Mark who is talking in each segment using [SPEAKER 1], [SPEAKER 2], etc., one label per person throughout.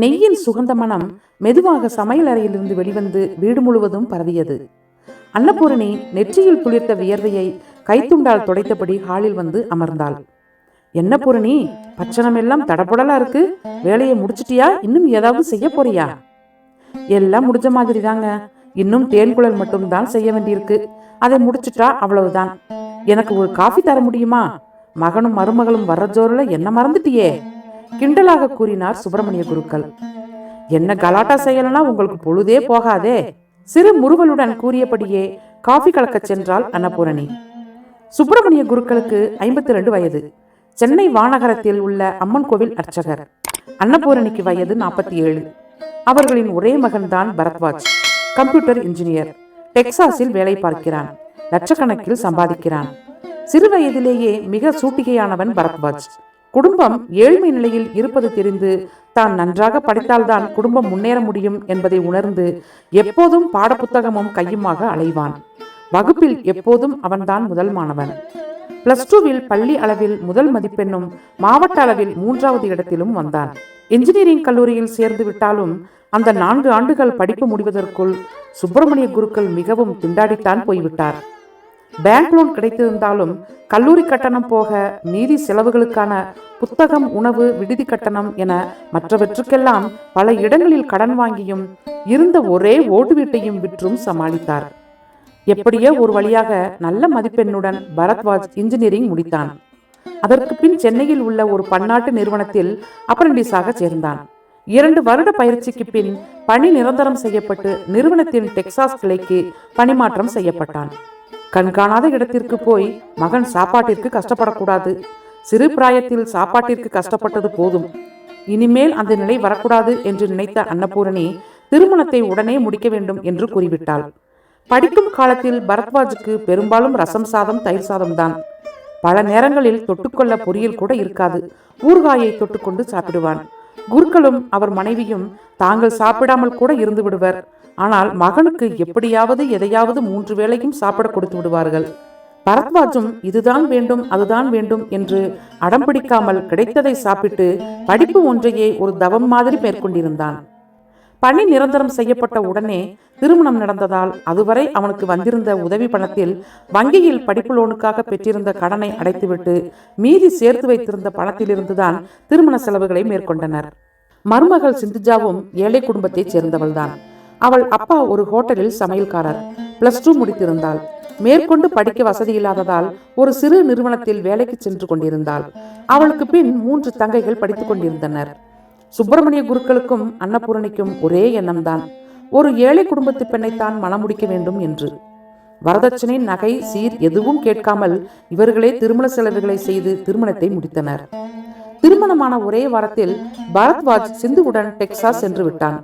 [SPEAKER 1] நெய்யின் சுகந்த மனம் மெதுவாக சமையல் அறையிலிருந்து வெளிவந்து வீடு முழுவதும் பரவியது. அன்னபூரணி நெற்றியில் துளிர்த்த வியர்வையை கைத்துண்டால் துடைத்தபடி ஹாலில் வந்து அமர்ந்தாள். என்ன பூரணி பச்சனம் எல்லாம் தடப்படலா இருக்கு. வேலையை முடிச்சிட்டியா? இன்னும் ஏதாவது செய்ய போறியா? எல்லாம் முடிஞ்ச மாதிரி தாங்க இன்னும் தேன்குழல் மட்டும்தான் செய்ய வேண்டியிருக்கு. அதை முடிச்சிட்டா அவ்வளவுதான். எனக்கு ஒரு காஃபி தர முடியுமா? மகனும் மருமகளும் வர்ற ஜோரில் என்ன மறந்துட்டியே? கிண்டலாக கூறினார் சுப்பிரமணிய குருக்கள். என்ன கலாட்டா செய்யலனா உங்களுக்கு பொழுதே போகாதே. சிறு முறுவலுடன் கூறியபடியே காஃபி கலக்கச் சென்றாள் அன்னபூரணி. சுப்பிரமணிய குருக்களுக்கு ஐம்பத்தி ரெண்டு வயது. சென்னை வானகரத்தில் உள்ள அம்மன் கோவில் அர்ச்சகர். அன்னபூரணிக்கு வயது நாற்பத்தி ஏழு அவர்களின் ஒரே மகன்தான் பரத்வாஜ். Computer engineer. டெக்சாஸில் வேலை பார்க்கிறான். லட்சக்கணக்கில் சம்பாதிக்கிறான். சிறு வயதிலேயே மிக சூட்டிகையானவன் பரத்வாஜ். குடும்பம் ஏழ்மை நிலையில் இருப்பது தெரிந்து தான் நன்றாக படித்தால்தான் குடும்பம் முன்னேற முடியும் என்பதை உணர்ந்து எப்போதும் பாடப்புத்தகமும் கையுமாக அலைவான். வகுப்பில் எப்போதும் அவன்தான் முதல் மாணவன். பிளஸ் டூவில் பள்ளி அளவில் முதல் மதிப்பெண்ணும் மாவட்ட அளவில் மூன்றாவது இடத்திலும் வந்தான். இன்ஜினியரிங் கல்லூரியில் சேர்ந்து விட்டாலும் அந்த நான்கு ஆண்டுகள் படிப்பு முடிவதற்குள் சுப்பிரமணிய குருக்கள் மிகவும் திண்டாடித்தான் போய்விட்டார். பேங்க் லோன் கிடைத்திருந்தாலும் கல்லூரி கட்டணம் போக மீதி செலவுகளுக்கான புத்தகம் உணவு விடுதி கட்டணம் என மற்றவற்றுக்கெல்லாம் பல இடங்களில் கடன் வாங்கியும் இருந்த ஒரே ஓட்டு வீட்டையும் விற்றும் சமாளித்தார். எப்படியோ ஒரு வழியாக நல்ல மதிப்பெண்ணுடன் பரத்வாஜ் இன்ஜினியரிங் முடித்தான். அதற்கு பின் சென்னையில் உள்ள ஒரு பன்னாட்டு நிறுவனத்தில் அப்ரண்டிஸாக சேர்ந்தான். இரண்டு வருட பயிற்சிக்கு பின் பணி நிரந்தரம் செய்யப்பட்டு நிறுவனத்தின் டெக்சாஸ் கிளைக்கு பணிமாற்றம் செய்யப்பட்டான். கண்காணாத இடத்திற்கு போய் மகன் சாப்பாட்டிற்கு கஷ்டப்படக்கூடாது. சிறு பிராயத்தில் சாப்பாட்டிற்கு கஷ்டப்பட்டது போதும். இனிமேல் அந்த நிலை வரக்கூடாது என்று நினைத்த அன்னபூரணி திருமணத்தை உடனே முடிக்க வேண்டும் என்று கூறிவிட்டாள். படிக்கும் காலத்தில் பரத்வாஜுக்கு பெரும்பாலும் ரசம் சாதம் தயிர் சாதம் தான் பல நேரங்களில் தொட்டுக்கொள்ள பொரியல் கூட இருக்காது. ஊறுகாயை தொட்டுக்கொண்டு சாப்பிடுவான். குருக்களும் அவர் மனைவியும் தாங்கள் சாப்பிடாமல் கூட இருந்து விடுவர். ஆனால் மகனுக்கு எப்படியாவது எதையாவது மூன்று வேளையும் சாப்பிட கொடுத்து விடுவார்கள். பரத்வாஜும் இதுதான் வேண்டும் அதுதான் வேண்டும் என்று அடம் பிடிக்காமல் கிடைத்ததை சாப்பிட்டு படிப்பு ஒன்றையே ஒரு தவம் மாதிரி மேற்கொண்டிருந்தான். பணி நிரந்தரம் செய்யப்பட்ட உடனே திருமணம் நடந்ததால் அதுவரை அவனுக்கு வந்திருந்த உதவி பணத்தில் வங்கியில் படிப்பு லோனுக்காக பெற்றிருந்த கடனை அடைத்துவிட்டு மீதி சேர்த்து வைத்திருந்த பணத்திலிருந்துதான் திருமண செலவுகளை மேற்கொண்டனர். மருமகள் சிந்துஜாவும் ஏழை குடும்பத்தைச் சேர்ந்தவள்தான். அவள் அப்பா ஒரு ஹோட்டலில் சமையல்காரர். பிளஸ் டூ முடித்திருந்தாள். மேற்கொண்டு படிக்க வசதி இல்லாததால் ஒரு சிறு நிறுவனத்தில் வேலைக்கு சென்று கொண்டிருந்தாள். அவளுக்கு பின் மூன்று தங்கைகள் படித்துக் கொண்டிருந்தனர். சுப்பிரமணிய குருக்களுக்கும் அன்னபூரணிக்கும் ஒரே எண்ணம்தான். ஒரு ஏழை குடும்பத்து பெண்ணைத்தான் மனம் முடிக்க வேண்டும் என்று. வரதட்சணை நகை சீர் எதுவும் கேட்காமல் இவர்களே திருமண செலவுகளை செய்து திருமணத்தை முடித்தனர். திருமணமான ஒரே வாரத்தில் பரத்வாஜ் சிந்துவுடன் டெக்சாஸ் சென்று விட்டான்.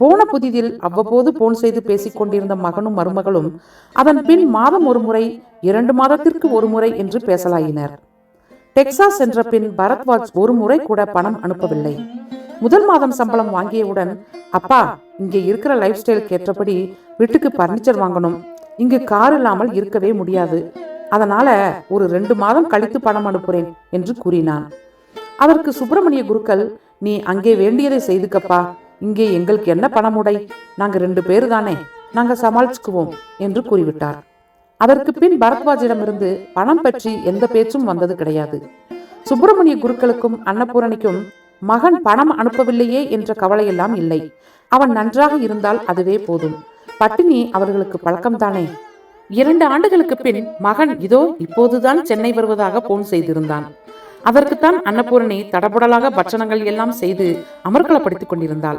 [SPEAKER 1] போன புதிதில் அவ்வப்போது போன் செய்து பேசிக் கொண்டிருந்த மகனும் மருமகளும் அதன் பின் மாதம் ஒரு முறை இரண்டு மாதத்திற்கு ஒரு முறை என்று பேசலாயினர். டெக்சாஸ் சென்ற பின் பரத்வாஜ் ஒரு முறை கூட பணம் அனுப்பவில்லை. முதல் மாதம் சம்பளம் வாங்கியவுடன் அப்பா இங்கே இருக்கிற லைஃப் ஸ்டைலுக்கு ஏற்றபடி வீட்டுக்கு பர்னிச்சர் வாங்கணும். இங்கு கார் இல்லாமல் இருக்கவே முடியாது. அதனால ஒரு ரெண்டு மாதம் கழித்து பணம் அனுப்புறேன் என்று கூறினான். அதற்கு சுப்பிரமணிய குருக்கள் நீ அங்கே வேண்டியதை செய்துக்கப்பா. இங்கே எங்களுக்கு என்ன பணமுடை? நாங்க ரெண்டு பேரு தானே நாங்க சமாளிச்சுக்குவோம் என்று கூறிவிட்டார். அதற்கு பின் பரத்வாஜிடமிருந்து பணம் பற்றி எந்த பேச்சும் வந்தது கிடையாது. சுப்பிரமணிய குருக்களுக்கும் அன்னபூரணிக்கும் மகன் பணம் அனுப்பவில்லையே என்ற கவலையெல்லாம் இல்லை. அவன் நன்றாக இருந்தால் அதுவே போதும். பட்டினி அவர்களுக்கு பழக்கம்தானே. இரண்டு ஆண்டுகளுக்கு பின் மகன் இதோ இப்போதுதான் சென்னை வருவதாக போன் செய்திருந்தான். அதற்குத்தான் அன்னபூரணி தடபுடலாக பட்சணங்கள் எல்லாம் செய்து அமர்க்கலப்படுத்திக் கொண்டிருந்தாள்.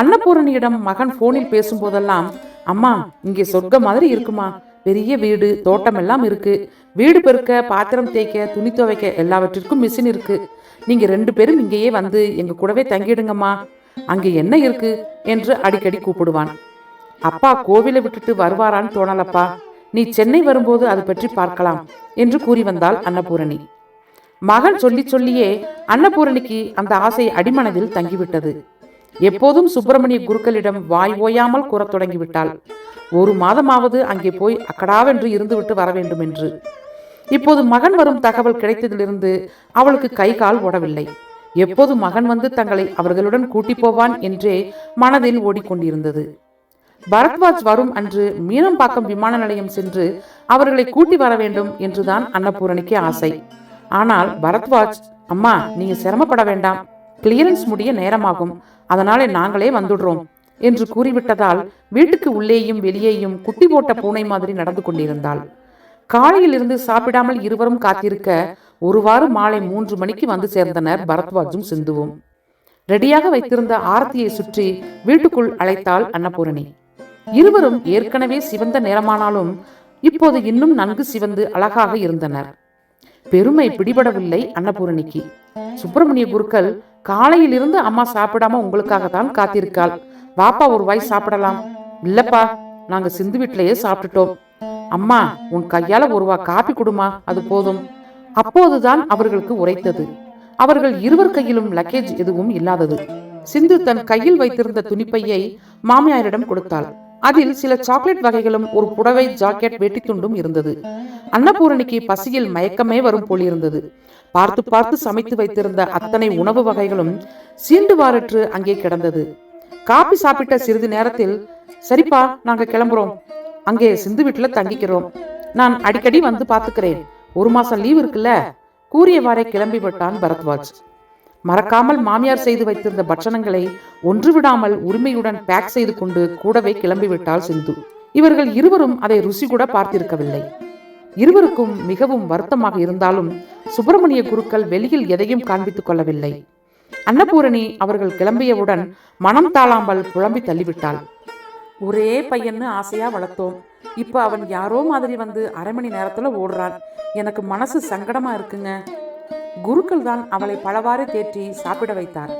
[SPEAKER 1] அன்னபூரணியிடம் மகன் போனில் பேசும்போதெல்லாம் அம்மா இங்கே சொர்க்க மாதிரி இருக்குமா? பெரிய வீடு தோட்டம் எல்லாம் இருக்கு. வீடு பெருக்க பாத்திரம் தேய்க்க துணி துவைக்க எல்லாவற்றிற்கும் மிஷின் இருக்கு. நீங்க ரெண்டு பேரும் இங்கேயே வந்து எங்க கூடவே தங்கிடுங்கம்மா. அங்கே என்ன இருக்கு? என்று அடிக்கடி கூப்பிடுவான். அப்பா கோவிலை விட்டுட்டு வருவாரான்னு தோணலப்பா. நீ சென்னை வரும்போது அது பற்றி பார்க்கலாம் என்று கூறி வந்தாள் அன்னபூரணி. மகன் சொல்லி சொல்லியே அன்னபூரணிக்கு அந்த ஆசை அடிமனதில் தங்கிவிட்டது. எப்போதும் சுப்பிரமணிய குருக்களிடம் வாய் ஓயாமல் கூறத் தொடங்கிவிட்டாள். ஒரு மாதமாவது அங்கே போய் அக்கடாவென்று இருந்துவிட்டு வர வேண்டும் என்று இப்போது மகன் வரும் தகவல் கிடைத்ததிலிருந்து அவளுக்கு கை கால் ஓடவில்லை. எப்போது மகன் வந்து தங்களை அவர்களுடன் கூட்டி போவான் என்றே மனதில் ஓடிக்கொண்டிருந்தது. பரத்வாஜ் வரும் அன்று மீனம்பாக்கம் விமான நிலையம் சென்று அவர்களை கூட்டி வர வேண்டும் என்றுதான் அன்னபூரணிக்கு ஆசை. ஆனால் பரத்வாஜ் அம்மா நீங்க சிரமப்பட வேண்டாம். கிளியரன்ஸ் முடிய நேரமாகும். அதனாலே நாங்களே வந்துடுறோம் என்று கூறிவிட்டதால் வீட்டுக்கு உள்ளேயும் வெளியேயும் குட்டி போட்ட பூனை மாதிரி நடந்து கொண்டிருந்தாள். காலையில் இருந்து சாப்பிடாமல் இருவரும் காத்திருக்க ஒருவாறு மாலை மூன்று மணிக்கு வந்து சேர்ந்தனர் பரத்வாஜும் சிந்துவும். ரெடியாக வைத்திருந்த ஆரத்தியை சுற்றி வீட்டுக்குள் அழைத்தாள் அன்னபூரணி. இருவரும் ஏற்கனவே சிவந்த நேரமானாலும் இப்போது இன்னும் நன்கு சிவந்து அழகாக இருந்தனர். பெருமை பிடிபடவில்லை அன்னபூரணிக்கு. சுப்பிரமணிய குருக்கள் காலையிலிருந்து அம்மா சாப்பிடாம உங்களுக்காகத்தான் காத்திருக்காள் வாப்பா ஒரு வாய் சாப்பிடலாம். இல்லப்பா நாங்க சிந்து வீட்டிலேயே சாப்பிட்டுட்டோம். அம்மா உன் கையால ஒருவா காப்பி கொடுமா அது போதும். அப்போதுதான் அவர்களுக்கு உரைத்தது. அவர்கள் இருவர் கையிலும் லக்கேஜ் எதுவும் இல்லாதது. சிந்து தன் கையில் வைத்திருந்த துணிப்பையை மாமியாரிடம் கொடுத்தாள். அதில் சில சாக்லேட் வகைகளும் ஒரு புடவை ஜாக்கெட் வெட்டி துண்டும் இருந்தது. அன்னபூரணிக்கு பசியில் மயக்கமே வரும் போலிருந்தது பார்த்து பார்த்து சமைத்து வைத்திருந்த அத்தனை உணவு வகைகளும் சீண்டுவாரற்று அங்கே கிடந்தது. காபி சாப்பிட்ட சிறிது நேரத்தில் சரிப்பா நாங்க கிளம்புறோம். அங்கே சிந்து வீட்டுல தங்கிக்கிறோம். நான் அடிக்கடி வந்து பாத்துக்கிறேன் ஒரு மாசம் லீவ் இருக்குல்ல? கூறியவாறே கிளம்பி விட்டான் பரத்வாஜ். மறக்காமல் மாமியார் செய்து வைத்திருந்த பட்சணங்களை ஒன்று விடாமல் உரிமையுடன் பேக் செய்து கொண்டு கூடவே கிளம்பிவிட்டாள் சிந்து. இவர்கள் இருவரும் அதை ருசி கூட பார்த்திருக்கவில்லை. இருவருக்கும் மிகவும் வருத்தமாக இருந்தாலும் சுப்பிரமணிய குருக்கள் வெளியில் எதையும் காண்பித்துக் கொள்ளவில்லை. அன்னபூரணி அவர்கள் கிளம்பியவுடன் மனம் தாளாமல் புலம்பி தள்ளிவிட்டாள். ஒரே பையன்னு ஆசையா வளர்த்தோம். இப்போ அவன் யாரோ மாதிரி வந்து அரை மணி நேரத்துல ஓடுறான். எனக்கு மனசு சங்கடமா இருக்குங்க. குருக்கள் தான் அவளை பலவாறு தேற்றி சாப்பிட வைத்தார்.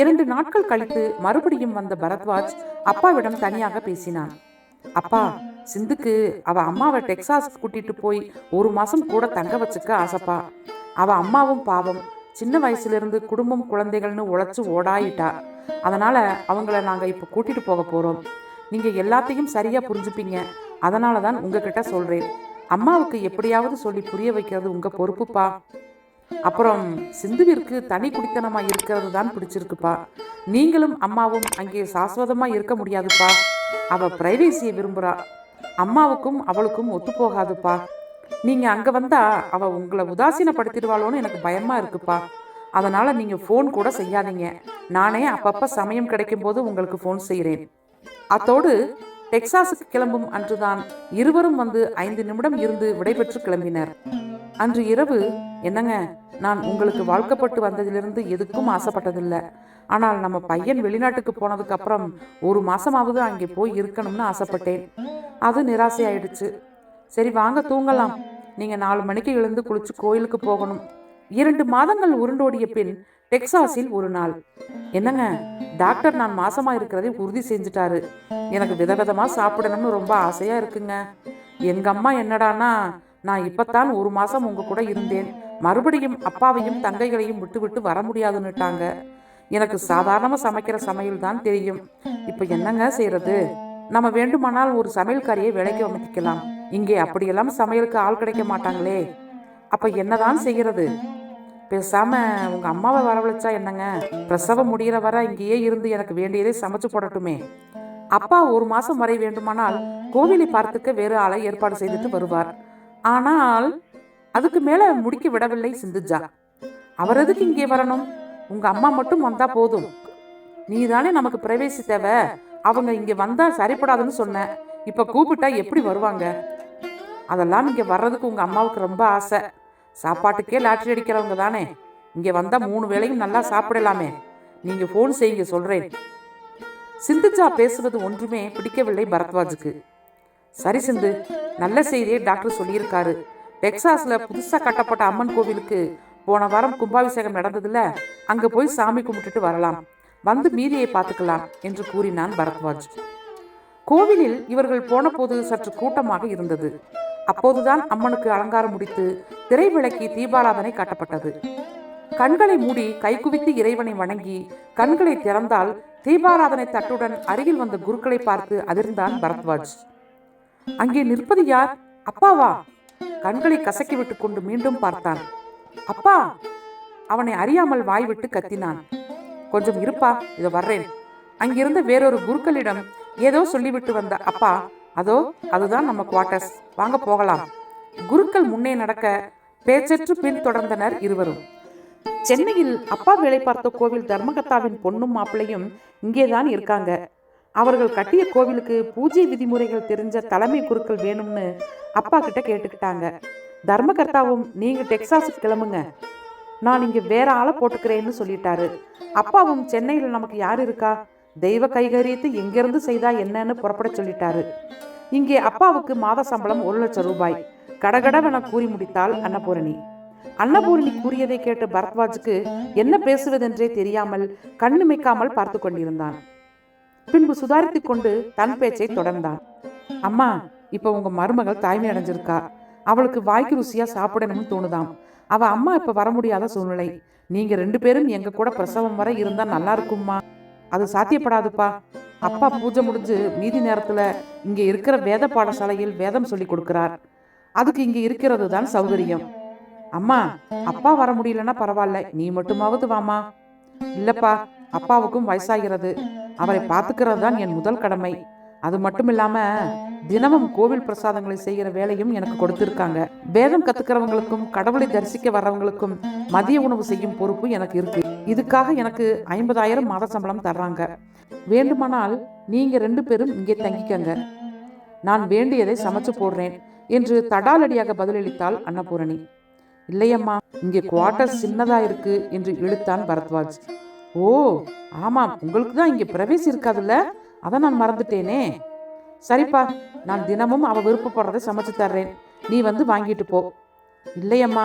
[SPEAKER 1] இரண்டு நாட்கள் கழித்து மறுபடியும் வந்த பரத்வாஜ் அப்பாவிடம் தனியாக பேசினான் அப்பா சிந்துக்கு அவ அம்மாவை டெக்சாஸ் கூட்டிட்டு போய் ஒரு மாசம் கூட தங்க வச்சுக்க ஆசைப்பா. அவ அம்மாவும் பாவம். சின்ன வயசுலேருந்து குடும்பம் குழந்தைகள்னு உழைச்சு ஓடாயிட்டா. அதனால அவங்கள நாங்கள் இப்போ கூட்டிட்டு போக போகிறோம் நீங்கள் எல்லாத்தையும் சரியாக புரிஞ்சுப்பீங்க. அதனால தான் உங்ககிட்ட சொல்கிறேன் அம்மாவுக்கு எப்படியாவது சொல்லி புரிய வைக்கிறது உங்கள் பொறுப்புப்பா. அப்புறம் சிந்துவிற்கு தனி குடித்தனமா இருக்கிறது தான் பிடிச்சிருக்குப்பா. நீங்களும் அம்மாவும் அங்கே சாஸ்வதமா இருக்க முடியாதுப்பா. அவ பிரைவேசியை விரும்புறா. அம்மாவுக்கும் அவளுக்கும் ஒத்து போகாதுப்பா நீங்க அங்க வந்தா அவ உங்களை உதாசீனப்படுத்திடுவாளோன்னு எனக்கு பயமா இருக்குப்பா. அதனால நீங்க ஃபோன் கூட செய்யாதீங்க. நானே அப்பப்ப சமயம் கிடைக்கும் போது உங்களுக்கு ஃபோன் செய்கிறேன் அத்தோடு டெக்சாஸுக்கு கிளம்பும் அன்றுதான் இருவரும் வந்து ஐந்து நிமிடம் இருந்து விடைபெற்று கிளம்பினர். அன்று இரவு என்னங்க நான் உங்களுக்கு வாழ்க்கப்பட்டு வந்ததிலிருந்து எதுக்கும் ஆசைப்பட்டதில்லை. ஆனால் நம்ம பையன் வெளிநாட்டுக்கு போனதுக்கு அப்புறம் ஒரு மாசமாவது அங்கே போய் இருக்கணும்னு ஆசைப்பட்டேன். அது நிராசை ஆயிடுச்சு சரி வாங்க தூங்கலாம். நீங்க நாலு மணிக்கு எழுந்து குளிச்சு கோயிலுக்கு போகணும். இரண்டு மாதங்கள் உருண்டோடிய பின் டெக்சாஸில் ஒரு நாள். என்னங்க டாக்டர் நான் மாசமா இருக்கிறதை உறுதி செஞ்சுட்டாரு. எனக்கு விதவிதமா சாப்பிடணும்னு ரொம்ப ஆசையா இருக்குங்க. எங்க அம்மா என்னடான்னா நான் இப்பத்தான் ஒரு மாசம் உங்க கூட இருந்தேன். மறுபடியும் அப்பாவையும் தங்கைகளையும் விட்டுவிட்டு வர முடியாதுன்னுட்டாங்க. எனக்கு சாதாரணமா சமைக்கிற சமையல் தான் தெரியும். இப்போ என்னங்க செய்யறது நம்ம வேண்டுமானால் ஒரு சமையல்காரியை வேலைக்கு அமைக்கலாம் இங்கே அப்படியெல்லாம் சமையலுக்கு ஆள் கிடைக்க மாட்டாங்களே. அப்ப என்னதான் செய்யறது? பேசாம உங்க அம்மாவை வரவழைச்சா என்னங்க? பிரசவம் முடிகிற வர இங்கேயே இருந்து எனக்கு வேண்டியதை சமைச்சு போடட்டுமே. அப்பா ஒரு மாசம் வரை வேண்டுமானால் கோவிலை பார்த்துக்க வேறு ஆளை ஏற்பாடு செய்துட்டு வருவார். ஆனால் அதுக்கு மேல முடிக்க விடவில்லை சிந்துஜா. அவர் எதுக்கு இங்கே வரணும்? உங்க அம்மா மட்டும் வந்தா போதும். நீ தானே நமக்கு பிரவேசி தேவை? அவங்க இங்க வந்தா சரிப்படாதுன்னு சொன்ன. இப்ப கூப்பிட்டா எப்படி வருவாங்க? அதெல்லாம் இங்க வர்றதுக்கு உங்க அம்மாவுக்கு ரொம்ப ஆசை. சாப்பாட்டுக்கே லாட்ரி அடிக்கிறவங்க தானே. இங்க வந்தா மூணு வேளையும் நல்லா சாப்பிடலாமே. நீங்க ஃபோன் செய்யுங்க சொல்றேன். சிந்துஜா பேசுவது ஒன்றுமே பிடிக்கவில்லை பரத்வாஜுக்கு. சரி சிந்து நல்ல செய்தியை டாக்டர் சொல்லியிருக்காரு. டெக்சாஸ்ல புதுசா கட்டப்பட்ட அம்மன் கோவிலுக்கு போன வாரம் கும்பாபிஷேகம் நடந்ததுல அங்க போய் சாமி கும்பிட்டுட்டு வரலாம். வந்து மீதியை பார்த்துக்கலாம் என்று கூறினான் பரத்வாஜ். கோவிலில் இவர்கள் போன போது சற்று கூட்டமாக இருந்தது. அப்போதுதான் அம்மனுக்கு அலங்காரம் முடித்து திரை விளக்கி தீபாராதனை காட்டப்பட்டது. கண்களை மூடி கைகுவித்து இறைவனை வணங்கி கண்களை திறந்தால் தீபாராதனை தட்டுடன் அருகில் வந்த குருக்களை பார்த்து அதிர்ந்தான் பரத்வாஜ். அங்கே நிற்பது யார்? அப்பாவா? கண்களை கசக்கி விட்டு கொண்டு மீண்டும் பார்த்தான். அப்பா! அவனை அறியாமல் வாய்விட்டு கத்தினான். கொஞ்சம் இருப்பா இதோ வர்றேன். அங்கிருந்த வேறொரு குருக்களிடம் ஏதோ சொல்லிவிட்டு வந்த அப்பா அதோ அதுதான் நம்ம குவார்ட்டர்ஸ். வாங்க போகலாம். குருக்கள் முன்னே நடக்க பேச்சற்று பின் தொடர்ந்தனர் இருவரும். சென்னையில் அப்பா வேலை பார்த்த கோவில் தர்மகத்தாவின் பொண்ணும் மாப்பிள்ளையும் இங்கேதான் இருக்காங்க. அவர்கள் கட்டிய கோவிலுக்கு பூஜை விதிமுறைகள் தெரிஞ்ச தலைமை குருக்கள் வேணும்னு அப்பா கிட்ட கேட்டுக்கிட்டாங்க. தர்மகர்த்தாவும் நீங்க டெக்சாஸுக்கு கிளம்புங்க. நான் இங்க வேற ஆளை போட்டுக்கிறேன்னு சொல்லிட்டாரு. அப்பாவும் சென்னையில் நமக்கு யார் இருக்கா? தெய்வ கைகரியத்தை எங்கிருந்து செய்தா என்னன்னு புறப்பட சொல்லிட்டாரு. இங்கே அப்பாவுக்கு மாத சம்பளம் ஒரு லட்சம் ரூபாய். கடகடவென கூறி முடித்தாள் அன்னபூரணி. அன்னபூரணி கூறியதை கேட்டு பரத்வாஜுக்கு என்ன பேசுவதென்றே தெரியாமல் கண்ணுமைக்காமல் பார்த்து கொண்டிருந்தான். பின்பு சுதாரித்துக் கொண்டு தன் பேச்சை தொடர்ந்தான். அம்மா இப்ப உங்க மருமகள் தாய்மை அடைஞ்சிருக்கா. அவளுக்கு வாய்க்கு ருசியா சாப்பிடணும்னு தோணுதாம். அவ அம்மா இப்ப வர முடியாத சூழ்நிலை. நீங்க ரெண்டு பேரும் எங்க கூட பிரசவம் வரை இருந்தா நல்லா இருக்கும்மா. அது சாத்தியப்படாதுப்பா. அப்பா பூஜை முடிஞ்சு மீதி நேரத்துல இங்க இருக்கிற வேத பாடசாலையில் வேதம் சொல்லி கொடுக்கிறார். அதுக்கு இங்க இருக்கிறது தான் சௌகரியம். அம்மா அப்பா வர முடியலன்னா பரவாயில்ல. நீ மட்டுமாவது வாமா இல்லப்பா அப்பாவுக்கும் வயசாகிறது. அவரை பார்த்துக்கிறது தான் என் முதல் கடமை. அது மட்டும் இல்லாமல் தினமும் கோவில் பிரசாதங்களை செய்கிற வேலையும் எனக்கு கொடுத்திருக்காங்க. வேதம் கத்துக்கிறவங்களுக்கும் கடவுளை தரிசிக்க வர்றவங்களுக்கும் மதிய உணவு செய்யும் பொறுப்பு எனக்கு இருக்கு. இதுக்காக எனக்கு ஐம்பதாயிரம் மாத சம்பளம் தர்றாங்க. வேண்டுமானால் நீங்க ரெண்டு பேரும் இங்கே தங்கிக்கங்க. நான் வேண்டியதை சமைச்சு போடுறேன் என்று தடாலடியாக பதிலளித்தாள் அன்னபூரணி. இல்லையம்மா இங்கே குவார்ட்டர்ஸ் சின்னதா இருக்கு என்று இழுத்தான் பரத்வாஜ். ஓ ஆமாம் உங்களுக்கு தான் இங்கே பிரவேசி இருக்காதுல்ல? அதை நான் மறந்துட்டேனே. சரிப்பா நான் தினமும் அவ விருப்பப்படுறதை சமைச்சு தர்றேன். நீ வந்து வாங்கிட்டு போ. இல்லையம்மா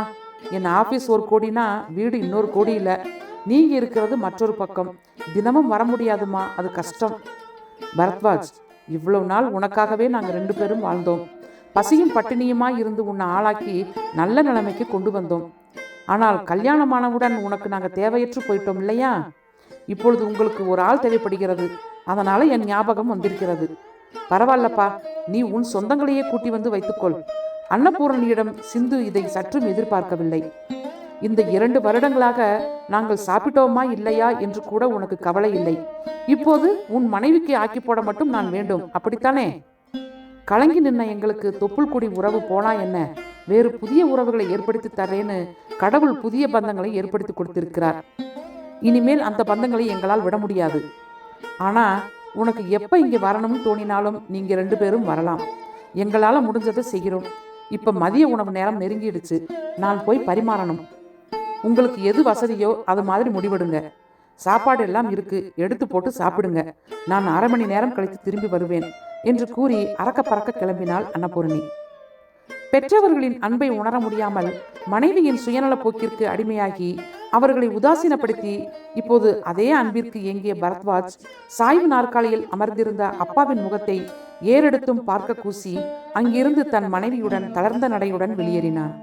[SPEAKER 1] என் ஆஃபீஸ் ஒரு கோடினா வீடு இன்னொரு கோடி இல்லை. நீங்க இருக்கிறது மற்றொரு பக்கம். தினமும் வர முடியாதுமா அது கஷ்டம். பரத்வாஜ் இவ்வளவு நாள் உனக்காகவே நாங்கள் ரெண்டு பேரும் வாழ்ந்தோம். பசியும் பட்டினியுமா இருந்து உன்னை ஆளாக்கி நல்ல நிலைமைக்கு கொண்டு வந்தோம். ஆனால் கல்யாணமானவுடன் உனக்கு நாங்கள் தேவையற்று போயிட்டோம் இல்லையா? இப்பொழுது உங்களுக்கு ஒரு ஆள் தேவைப்படுகிறது. அதனால என் ஞாபகம் வந்திருக்கிறது. பரவாயில்லப்பா நீ உன் சொந்தங்களையே கூட்டி வந்து வைத்துக்கொள். அன்னபூரணியிடம் சிந்து இதை சற்றும் எதிர்பார்க்கவில்லை. இந்த இரண்டு வருடங்களாக நாங்கள் சாப்பிட்டோமா இல்லையா என்று கூட உனக்கு கவலை இல்லை. இப்போது உன் மனைவிக்கு ஆக்கி போட மட்டும் நான் வேண்டும். அப்படித்தானே? கலங்கி நின்ன எங்களுக்கு தொப்புள் குடி உறவு போனா என்ன? வேறு புதிய உறவுகளை ஏற்படுத்தி தரேன்னு கடவுள் புதிய பந்தங்களை ஏற்படுத்தி கொடுத்திருக்கிறார். இனிமேல் அந்த பந்தங்களை எங்களால் விட முடியாது. ஆனா உனக்கு எப்ப இங்க வரணும்னு தோணினாலும் நீங்க ரெண்டு பேரும் வரலாம். எங்களால முடிஞ்சதை செய்கிறோம். இப்ப மதிய உணவு நேரம் நெருங்கிடுச்சு. நான் போய் பரிமாறணும். உங்களுக்கு எது வசதியோ அது மாதிரி முடிவெடுங்க. சாப்பாடு எல்லாம் இருக்கு. எடுத்து போட்டு சாப்பிடுங்க. நான் அரை மணி நேரம் கழித்து திரும்பி வருவேன் என்று கூறி அறக்க பறக்க கிளம்பினாள் அன்னபூரணி. பெற்றவர்களின் அன்பை உணர முடியாமல் மனைவியின் சுயநலப் போக்கிற்கு அடிமையாகி அவர்களை உதாசீனப்படுத்தி இப்போது அதே அன்பிற்கு ஏங்கிய பரத்வாஜ் சாய்வு நாற்காலியில் அமர்ந்திருந்த அப்பாவின் முகத்தை ஏறெடுத்தும் பார்க்க கூசி அங்கிருந்து தன் மனைவியுடன் தளர்ந்த நடையுடன் வெளியேறினான்.